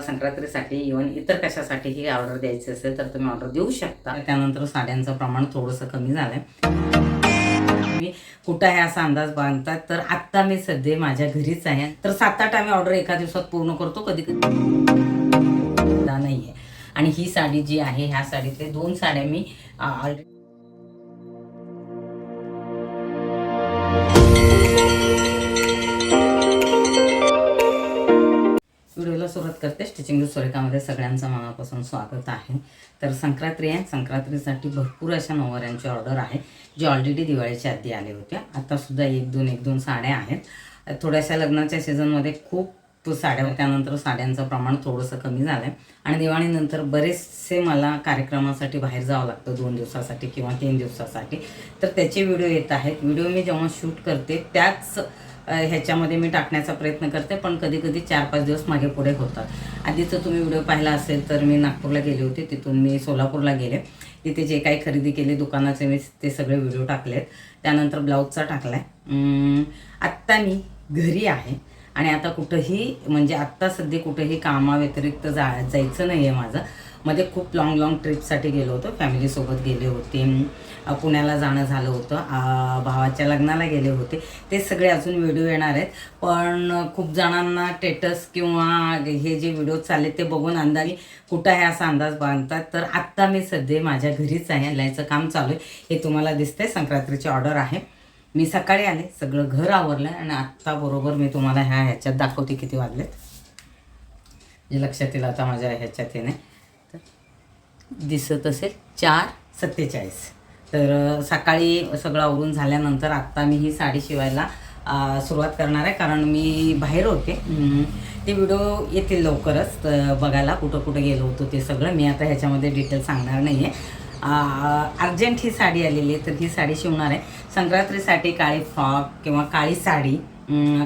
संक्रांतीसाठी even इतर कशासाठीही order द्यायची असेल तर तुम्ही ऑर्डर देऊ शकता. त्यानंतर साड्यांचं प्रमाण थोडंसं कमी झालंय. मी कुठं आहे असा अंदाज बांधतात तर आत्ता मी सध्या माझ्या घरीच आहे. तर सात आठ आम्ही ऑर्डर एका दिवसात पूर्ण करतो कधी कधी नाही आहे आणि ही साडी जी आहे ह्या साडीतले दोन साड्या मी ऑलरेडी करते स्टिचिंग सुरेखामध्ये सगळ्यांचं मनापासून स्वागत आहे. तर संक्रांती आहे. संक्रांतीसाठी भरपूर अशा नऊवाऱ्यांची ऑर्डर आहे जी ऑलरेडी दिवाळीच्या आधी आली होत्या. आतासुद्धा एक दोन एक दोन साड्या आहेत. थोड्याशा लग्नाच्या सीझनमध्ये खूप साड्या त्यानंतर साड्यांचं प्रमाण थोडंसं कमी झालं आहे आणि दिवाळीनंतर बरेचसे मला कार्यक्रमासाठी बाहेर जावं लागतं दोन दिवसासाठी किंवा तीन दिवसासाठी. तर त्याचे व्हिडिओ येत आहेत. व्हिडिओ मी जेव्हा शूट करते त्याच ह्याच्यामध्ये मी टाकण्याचा प्रयत्न करते पण कधी कधी चार पाच दिवस मागे पुढे होतात. आधीचं तुम्ही व्हिडिओ पाहिला असेल तर मी नागपूरला गेले होते तिथून मी सोलापूरला गेले. तिथे जे काही खरेदी केले दुकानाचे मी ते सगळे व्हिडिओ टाकलेत. त्यानंतर ब्लाऊजचा टाकला आहे आत्ता मी घरी आहे. आणि आता कुठंही म्हणजे आत्ता सध्या कुठेही कामाव्यतिरिक्त जा जायचं नाही आहे माझं. मध्ये खूप लाँग लाँग ट्रिपसाठी गेलो होतो. फॅमिलीसोबत गेले होते. पुण्याला जाणं झालं होतं. भावाच्या लग्नाला गेले होते. ते सगळे अजून व्हिडिओ येणार आहेत. पण खूप जणांना टेटस किंवा हे जे व्हिडिओ चालले ते बघून अंदाजे कुठं आहे असा अंदाज बांधतात. तर आत्ता मी सध्या माझ्या घरीच आहे. लायचं काम चालू आहे. हे तुम्हाला दिसतंय. संक्रांतीची ऑर्डर आहे. मी सकाळी आले सगळं घर आवरलं आणि आत्ता बरोबर मी तुम्हाला ह्या ह्याच्यात दाखवते किती वाजलेत. जे लक्षात येईल आता माझ्या ह्याच्यात येणे. दिसत असेल चार सत्तेचाळीस. तर सकाळी सगळं आवरून झाल्यानंतर आत्ता मी ही साडी शिवायला सुरुवात करणार आहे. कारण मी बाहेर होते. ते व्हिडिओ येतील लवकरच. तर बघायला कुठं कुठं गेलो होतो ते सगळं. मी आता ह्याच्यामध्ये डिटेल सांगणार नाही आहे अर्जंट ही साडी आलेली आहे तर ही साडी शिवणार आहे. संक्रांतीसाठी काळी फ्रॉक किंवा काळी साडी.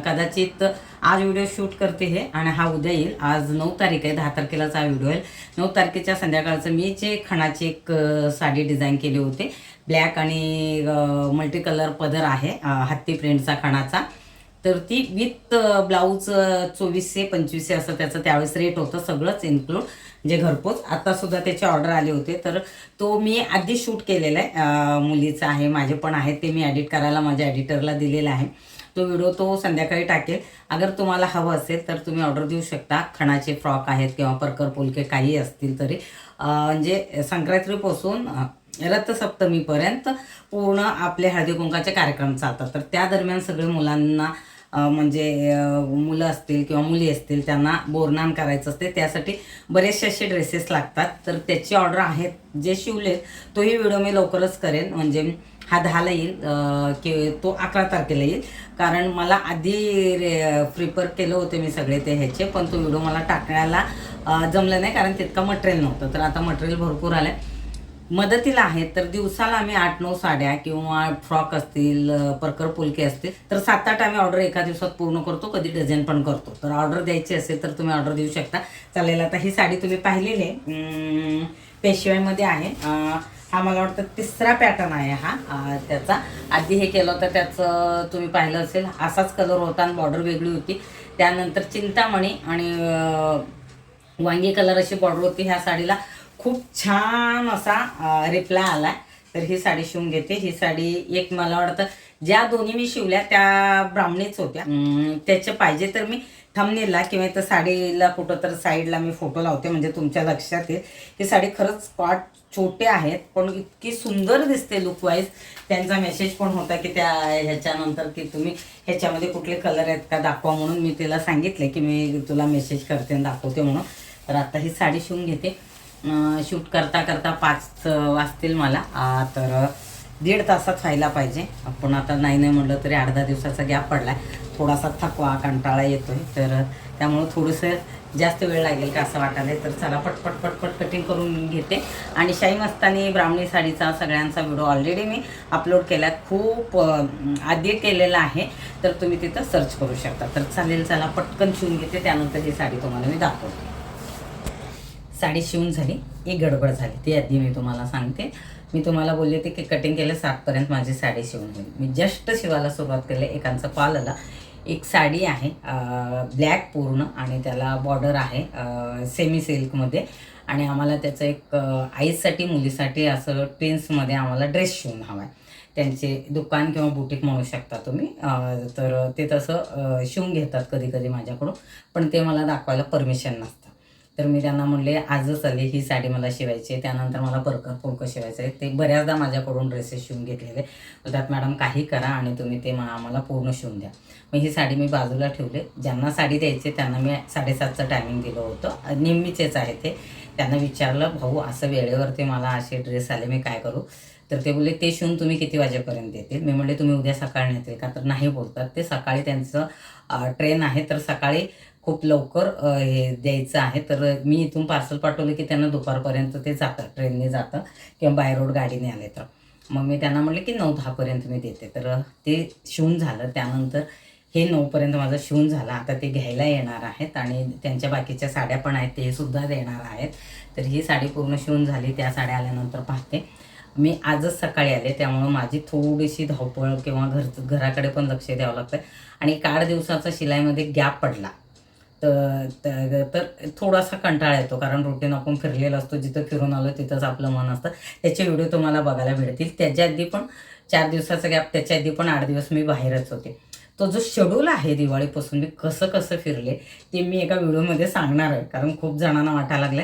कदाचित आज व्हिडिओ शूट करते हे आणि हा उद्या येईल. आज नऊ तारीख आहे दहा तारखेलाच हा व्हिडिओ येईल. नऊ तारखेच्या संध्याकाळचं मी जे खणाची एक साडी डिझाईन केली होती. ब्लॅक आणि मल्टी कलर पदर आहे हत्ती प्रिंटचा खणाचा. तर ती विथ ब्लाऊज चोवीसशे पंचवीसशे असं त्याचं त्यावेळेस रेट होतं सगळंच इन्क्लूड जे घरपोच. आत्तासुद्धा त्याचे ऑर्डर आले होते. तर तो मी आधी शूट केलेला आहे मुलीचा आहे माझे पण आहेत ते मी ॲडिट करायला माझ्या एडिटरला दिलेला आहे. तो व्हिडिओ तो संध्याकाळी टाकेल. अगर तुम्हाला हवं असेल तर तुम्ही ऑर्डर देऊ शकता. खणाचे फ्रॉक आहेत किंवा परकर पोलके काही असतील तरी. म्हणजे संक्रांतीपासून रथसप्तमीपर्यंत पूर्ण आपले हळदी कुंकाचे कार्यक्रम चालतात. तर त्या दरम्यान सगळे मुलांना म्हणजे मुलं असतील किंवा मुली असतील त्यांना बोरनान करायचं असते. त्यासाठी बरेचसे असे ड्रेसेस लागतात. तर त्याची ऑर्डर आहेत जे शिवले तोही व्हिडिओ मी लवकरच करेन. म्हणजे हा दहाला येईल की तो अकरा तारखेला येईल. कारण मला आधी रे प्रिपेअर केलं होते मी सगळे ते ह्याचे पण तो व्हिडिओ मला टाकण्याला जमलं नाही. कारण तितका मटेरियल नव्हतं. तर आता मटेरियल भरपूर आलं आहे मदतीला आहेत तर दिवसाला आम्ही आठ नऊ साड्या किंवा फ्रॉक असतील परकर पुलके असतील तर सात आठ आम्ही ऑर्डर एका दिवसात पूर्ण करतो कधी डझन पण करतो. तर ऑर्डर द्यायची असेल तर तुम्ही ऑर्डर देऊ शकता. चालेल आता ही साडी तुम्ही पाहिलेली आहे. पेशव्यामध्ये आहे. हा मला वाटतं तिसरा पॅटर्न आहे हा त्याचा. आधी हे केलं होतं त्याचं तुम्ही पाहिलं असेल असाच कलर होता आणि बॉर्डर वेगळी होती. त्यानंतर चिंतामणी आणि वांगी कलर अशी बॉर्डर होती ह्या साडीला. खूप छान असा रिप्लाय आला तर ही साडी शिवून घेते. ही साडी एक मला वाटतं ज्या दोन्ही मी शिवल्या त्या ब्राह्मणीच होत्या. त्याचे पाहिजे तर मी थंबनेलला किंवा इथं साडीला कुठं तर साईडला मी फोटो लावते. म्हणजे तुमच्या लक्षात येईल. ही साडी खरंच स्पॉट छोटे आहेत पण इतकी सुंदर दिसते लुक वाईज त्यांचा मेसेज पण होता की त्या ह्याच्यानंतर की तुम्ही ह्याच्यामध्ये कुठले कलर आहेत का दाखवा म्हणून मी तिला सांगितले की मी तुला मेसेज करते आणि दाखवते म्हणून. तर आता ही साडी शिवून घेते. शूट करता करता पाच वाजतील मला. तर दीड तासात व्हायला पाहिजे. आपण आता नाही नाही म्हटलं तरी अर्धा दिवसाचा गॅप पडला आहे थोडासा थकवा कंटाळा येतो आहे तर त्यामुळं थोडंसं जास्त वेळ लागेल का असं वाटायला तर चला पटपट पटपट कटिंग करून घेते. आणि शाही मस्तानी ब्राह्मणी साडीचा सगळ्यांचा व्हिडिओ ऑलरेडी मी अपलोड केला खूप आधी केलेला आहे. तर तुम्ही तिथं सर्च करू शकता. तर चालेल चला पटकन शिवून घेते. त्यानंतर ही साडी तुम्हाला मी दाखवते. साडी शिवून झाली. एक गडबड झाली. ती आधी मी तुम्हाला सांगते. मी तुम्हाला बोलले होते की कटिंग केलं सातपर्यंत माझी साडी शिवून होईल. मी जस्ट शिवायला सुरुवात केली. एकांचा कॉल आला एक साडी आहे ब्लॅक पूर्ण आणि त्याला बॉर्डर आहे सेमी सिल्कमध्ये आणि आम्हाला त्याचं एक आईसाठी मुलीसाठी असं ट्विन्समध्ये आम्हाला ड्रेस शिवून हवा आहे. त्यांचे दुकान किंवा बुटीक म्हणू शकता तुम्ही. तर ते तसं शिवून घेतात कधी कधी माझ्याकडून. पण ते मला दाखवायला परमिशन नसतं. तर मी त्यांना म्हणले आजच आले ही साडी मला शिवायची आहे. त्यानंतर मला परकर पोलकं शिवायचं आहे. ते बऱ्याचदा माझ्याकडून ड्रेसेस शिवून घेतलेले. त्यात मॅडम काही करा आणि तुम्ही ते आम्हाला पूर्ण शिवून द्या. मग ही साडी मी बाजूला ठेवले. ज्यांना साडी द्यायची त्यांना मी साडेसातचं टायमिंग दिलं होतं. नेहमीचेच आहे ते. त्यांना विचारलं भाऊ असं वेळेवरती मला असे ड्रेस आले मी काय करू? तर ते बोलले ते शिवून तुम्ही किती वाजेपर्यंत येतील मी म्हणले तुम्ही उद्या सकाळी नेतील. का तर नाही बोलतात. ते सकाळी त्यांचं ट्रेन आहे. तर सकाळी खूप लवकर हे द्यायचं आहे. तर मी इथून पार्सल पाठवलं की त्यांना दुपारपर्यंत ते जातं ट्रेनने जातं किंवा बाय रोड गाडीने आले तर. मग मी त्यांना म्हटलं की नऊ दहापर्यंत मी देते. तर ते शिवून झालं. त्यानंतर हे नऊपर्यंत माझं शिवून झालं. आता ते घ्यायला येणार आहेत आणि त्यांच्या बाकीच्या साड्या पण आहेत ते सुद्धा देणार आहेत. तर ही साडी पूर्ण शिवून झाली. त्या साड्या आल्यानंतर पाहते. मी आजच सकाळी आले. त्यामुळं माझी थोडीशी धावपळ किंवा घर घराकडे पण लक्ष द्यावं लागतं आणि काळ दिवसाचा शिलाईमध्ये गॅप पडला. तर तर तर थोडासा कंटाळा येतो कारण रुटीन आपण फिरलेला असतो जिथं फिरून आलो तिथंच आपलं मन असतं. त्याचे व्हिडिओ तुम्हाला बघायला भेटतील त्याच्या आधी पण चार दिवसाचा गॅप त्याच्या आधी पण आठ दिवस मी बाहेरच होते. तो जो शेड्यूल आहे दिवाळीपासून मी कसं कसं फिरले ते मी एका व्हिडिओमध्ये सांगणार आहे. कारण खूप जणांना वाटायला लागलं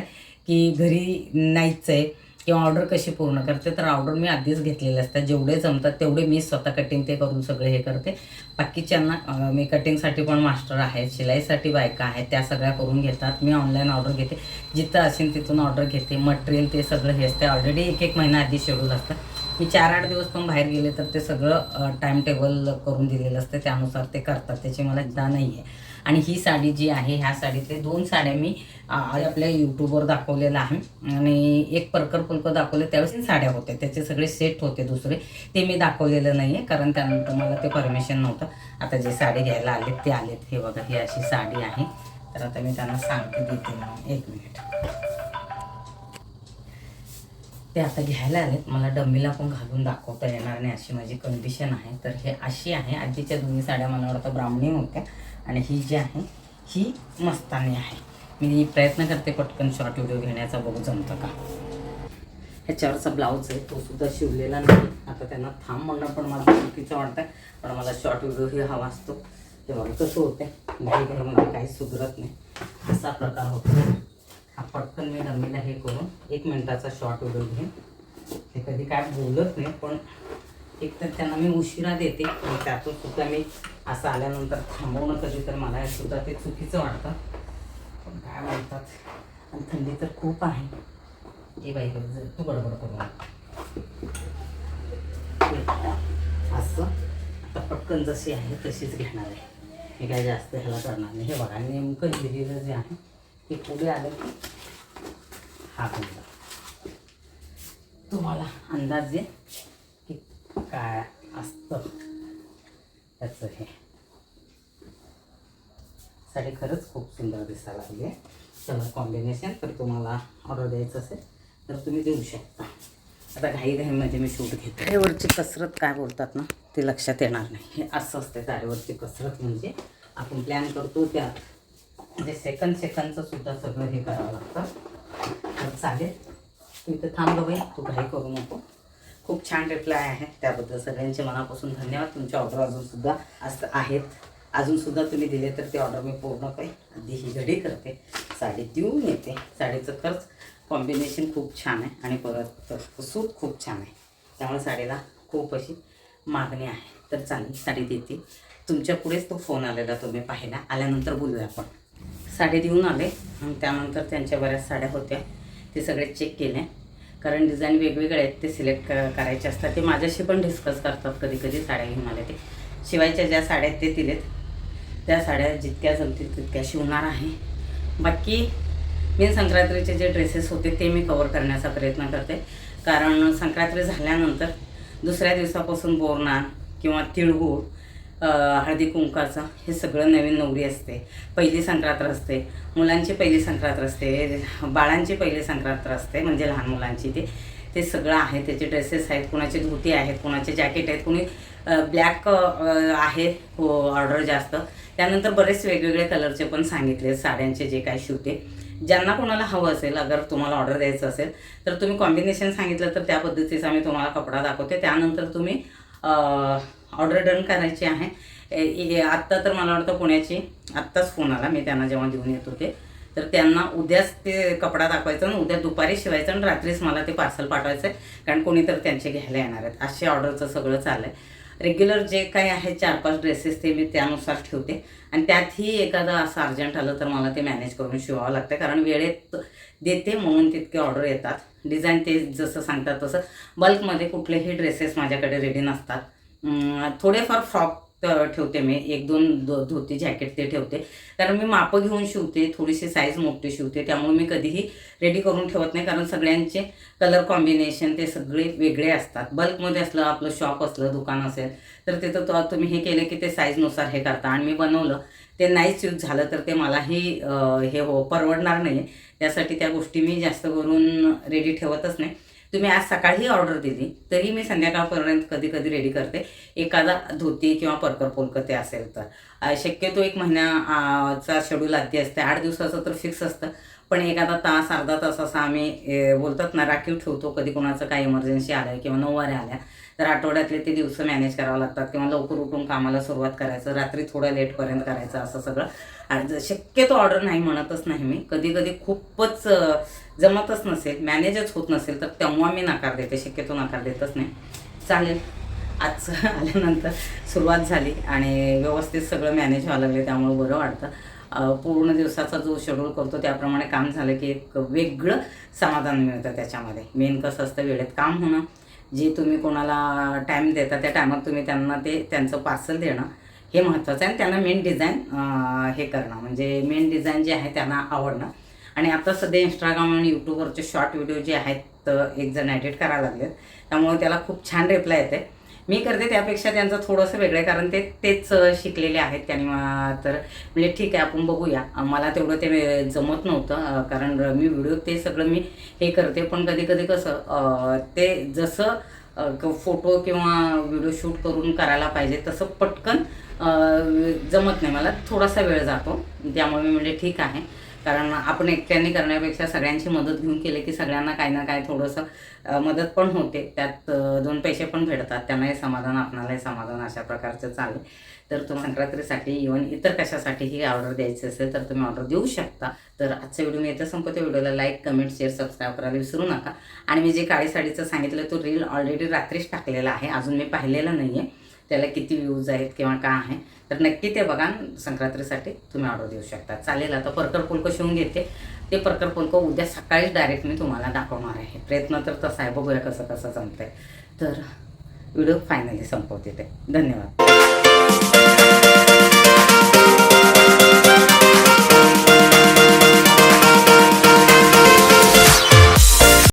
की घरी नाहीच आहे. किंवा ऑर्डर कशी पूर्ण करते तर ऑर्डर मी आधीच घेतलेले असतात जेवढे जमतात तेवढे मी स्वतः कटिंग ते करून सगळे हे करते. बाकीच्यांना मी कटिंगसाठी पण मास्टर आहे शिलाईसाठी बायका आहेत त्या सगळ्या करून घेतात. मी ऑनलाईन ऑर्डर घेते. जिथं असेल तिथून ऑर्डर घेते. मटेरियल ते सगळं हे असते. ऑलरेडी एक एक महिना आधी शेड्यूल असतं. मी चार आठ दिवस पण बाहेर गेले तर ते सगळं टाईम टेबल करून दिलेलं असतं. त्यानुसार ते करतात. त्याची मला एकदा नाही आहे आणि ही साडी जी आहे ह्या साडीतले दोन साड्या मी आपल्या यूट्यूबवर दाखवलेलं आहे. आणि एक परकर पुलकं दाखवलं त्यावेळेस साड्या होत्या. त्याचे सगळे सेट होते दुसरे. ते मी दाखवलेलं नाही आहे कारण त्यानंतर मला ते परमिशन नव्हतं. आता जे साडी घ्यायला आलेत ते आलेत. हे बघा ही अशी साडी आहे. तर आता मी त्यांना सांगते देते एक मिनिट. ते आता घ्यायला आलेत. मला डम्मीला पण घालून दाखवता येणार नाही अशी माझी कंडिशन आहे. तर हे अशी आहे. आधीच्या दोन्ही साड्या मला वाटतं ब्राह्मणी होत्या. आणि ही जी आहे ही मस्तानी आहे. मी प्रयत्न करते पटकन शॉर्ट व्हिडिओ घेण्याचा बघू जमतं का? ह्याच्यावरचा ब्लाऊज आहे तो सुद्धा शिवलेला नाही. आता त्यांना थांब म्हणणं पण मला चुकीचं वाटतं पण मला शॉर्ट व्हिडिओ ही हवा असतो. तेव्हा कसं होतं घरी घरामध्ये काही सुधरत नाही. असा प्रकार होतो हा पटकन मी डमीला हे करून एक मिनटाचा शॉर्ट व्हिडिओ घेईन. ते कधी काय बोलत नाही पण एक तर त्यांना मी उशिरा देते. आणि त्यातून सुद्धा मी असं आल्यानंतर थांबवणं कधी तर मला हे सुद्धा ते चुकीचं वाटतं. पण काय म्हणतात? आणि थंडी तर खूप आहे. ए बाई जर तू गडबड करू असं. आता पटकन जशी आहे तशीच घेणार आहे. हे काय जास्त ह्याला करणार नाही. हे बघा नेमकं दिलेलं जे आहे ते पुढे आलं. की हा बंद तुम्हाला अंदाज जे काय असतं? त्याचं हे. साडी खरंच खूप सुंदर दिसायला लागली आहे. कलर कॉम्बिनेशन तर तुम्हाला ऑर्डर द्यायचं असेल तर तुम्ही देऊ शकता. आता घाईघाईमध्ये मी शूट घेते. साडीवरची कसरत काय बोलतात ना ते लक्षात येणार नाही. हे असं असते साडीवरची कसरत म्हणजे आपण प्लॅन करतो त्या म्हणजे सेकंद सेकंदचं सुद्धा सगळं हे करावं लागतं. तर चालेल. तू इथं थांब गं बाई तू घाई करू नको. खूप छान रिप्लाय आहे. त्याबद्दल सगळ्यांचे मनापासून धन्यवाद. तुमच्या ऑर्डर अजूनसुद्धा असं आहेत. अजूनसुद्धा तुम्ही दिले तर ते ऑर्डर मी पूर्ण काही अगदी ही घडी करते. साडी देऊन येते. साडीचं खर्च कॉम्बिनेशन खूप छान आहे आणि परत सूत खूप छान आहे. त्यामुळे साडीला खूप अशी मागणी आहे. तर चांगली साडी देते. तुमच्या पुढेच तो फोन आलेला तुम्ही पाहिला. आल्यानंतर बोलूया आपण. साडी देऊन आले आणि त्यानंतर त्यांच्या बऱ्याच साड्या होत्या. ते सगळे चेक केले. कारण डिझाईन वेगवेगळे आहेत ते सिलेक्ट करायचे असतात. ते माझ्याशी पण डिस्कस करतात कधी कधी साड्या घेऊन आले ते शिवायच्या ज्या साड्या आहेत ते दिलेत. त्या साड्या जितक्या जमतील तितक्या शिवणार आहे. बाकी मी संक्रांतीचे जे ड्रेसेस होते ते मी कवर करण्याचा प्रयत्न करते. कारण संक्रांती झाल्यानंतर दुसऱ्या दिवसापासून बोरणार किंवा तिळगूळ हळदी कुंकाचं हे सगळं नवीन नवरी असते. पहिली संक्रांत असते. मुलांची पहिली संक्रांत असते. बाळांची पहिली संक्रांत असते म्हणजे लहान मुलांची ते. ते सगळं आहे. त्याचे ड्रेसेस आहेत कुणाचे धोती आहेत कुणाचे जॅकेट आहेत कुणी ब्लॅक आहे हो ऑर्डर जास्त. त्यानंतर बरेच वेगवेगळे कलरचे पण सांगितले साड्यांचे जे काय शिवते. ज्यांना कोणाला हवं असेल अगर तुम्हाला ऑर्डर द्यायचं असेल तर तुम्ही कॉम्बिनेशन सांगितलं तर त्या पद्धतीचा मी तुम्हाला कपडा दाखवते. त्यानंतर तुम्ही ऑर्डर डन करायची आहे. आत्ता तर मला वाटतं पुण्याची आत्ताच फोन आला. मी त्यांना जेव्हा घेऊन येत होते. तर त्यांना उद्याच ते कपडा दाखवायचा आणि उद्या दुपारी शिवायचं आणि रात्रीच मला ते पार्सल पाठवायचं आहे कारण कोणी तर त्यांचे घ्यायला येणार आहेत. असे ऑर्डरचं सगळं चाललं आहे रेग्युलर जे काही आहे चार पाच ड्रेसेस ते मी त्यानुसार ठेवते. आणि त्यातही एखादं असं अर्जंट आलं तर मला ते मॅनेज करून शिवावं लागतं. कारण वेळेत देते म्हणून तितके ऑर्डर येतात. डिझाईन ते जसं सांगतात तसं. बल्कमध्ये कुठलेही ड्रेसेस माझ्याकडे रेडी नसतात. थोडेफार फ्रॉक ठेवते मी. एक दोन धो- धोती जॅकेट ते ठेवते. कारण मी मापं घेऊन शिवते थोडीशी साईज मोठी शिवते. त्यामुळे मी कधीही रेडी करून ठेवत नाही. कारण सगळ्यांचे कलर कॉम्बिनेशन ते सगळे वेगळे असतात. बल्कमध्ये असलं आपलं शॉप असलं दुकान असेल तर तिथं तो तुम्ही हे केलं की ते साईजनुसार हे करता. आणि मी बनवलं ते नाहीच यूज झालं तर ते मलाही हे हो परवडणार नाही त्यासाठी त्या गोष्टी मी जास्त करून रेडी ठेवतच नाही. तुम्ही आज सकाळी ऑर्डर दिली. तरी मी संध्याकाळपर्यंत कधी कधी रेडी करते. एखादा धोती किंवा परकर पोलकते असेल तर. शक्यतो एक महिन्याचा शेड्यूल आधी असते. आठ दिवसाचं तर फिक्स असतं. पण एखादा तास अर्धा तास असा आम्ही बोलतात ना राखीव ठेवतो. कधी कोणाचं काही इमर्जन्सी आलं किंवा नऊवाऱ्या आल्या तर आठवड्यातले ते दिवस मॅनेज करावं लागतात. किंवा लवकर उठून कामाला सुरुवात करायचं रात्री थोडं लेटपर्यंत करायचं असं सगळं. आणि शक्यतो ऑर्डर नाही म्हणतच नाही मी. कधी कधी खूपच जमतच नसेल मॅनेजच होत नसेल तर तेव्हा मी नकार देते शक्यतो नकार देतच नाही. चालेल. आज आल्यानंतर सुरुवात झाली आणि व्यवस्थित सगळं मॅनेज व्हायला लागले त्यामुळे बरं वाटतं. पूर्ण दिवसाचा जो शेड्यूल करतो त्याप्रमाणे काम झालं की एक वेगळं समाधान मिळतं त्याच्यामध्ये. मेन कसं असतं वेळेत काम होणं. जे तुम्ही कोणाला टाईम देता त्या टायमात तुम्ही त्यांना ते त्यांचं पार्सल देणं हे महत्त्वाचं आहे आणि त्यांना मेन डिझाईन हे करणं. म्हणजे मेन डिझाईन जे आहे त्यांना आवडणं. आणि आता सध्या इंस्टाग्राम आणि यूट्यूबवरचे शॉर्ट व्हिडिओ जे आहेत तर एक जण एडिट करायला लागलेत. त्यामुळे त्याला खूप छान रिप्लाय येते मी करते त्यापेक्षा त्यांचं थोडंसं वेगळं आहे कारण ते तेच शिकलेले आहेत त्यांनी तर म्हणजे ठीक आहे आपण बघूया. मला तेवढं ते जमत नव्हतं कारण मी व्हिडिओ ते सगळं मी हे करते. पण कधी कधी कसं ते जसं फोटो किंवा व्हिडिओ शूट करून करायला पाहिजे तसं पटकन जमत नाही. मला थोडासा वेळ जातो. त्यामुळे मी म्हणजे ठीक आहे. कारण आपण एकट्याने करण्यापेक्षा सगळ्यांची मदत घेऊन केले की सगळ्यांना काही ना काय थोडंसं मदत पण होते. त्यात दोन पैसे पण भेटतात. त्यांनाही समाधान आपणालाही समाधान अशा प्रकारचं चालेल तर तुम्हाला संक्रांतीसाठी इव्हन इतर कशासाठीही ऑर्डर द्यायची असेल तर तुम्ही ऑर्डर देऊ शकता. तर आजचा व्हिडिओ मी इथं संपवते. व्हिडिओला लाईक कमेंट शेअर सबस्क्राईब करायला विसरू नका. आणि मी जे काळी साडीचं सांगितलं तो रील ऑलरेडी रात्रीच टाकलेला आहे. अजून मी पाहिलेला नाही आहे त्याला किती व्ह्यूज आहेत किंवा काय आहे तर नक्की ते बघा संक्रांतीसाठी तुम्ही ऑर्डर देऊ शकता. चालेल आता परकर पुलकं शिवून घेते. ते परकर पुलकं उद्या सकाळीच डायरेक्ट मी तुम्हाला दाखवणार आहे. प्रयत्न तर तसा आहे बघूया कसं कसं जमतंय. तर व्हिडिओ फायनली संपवते ते. धन्यवाद.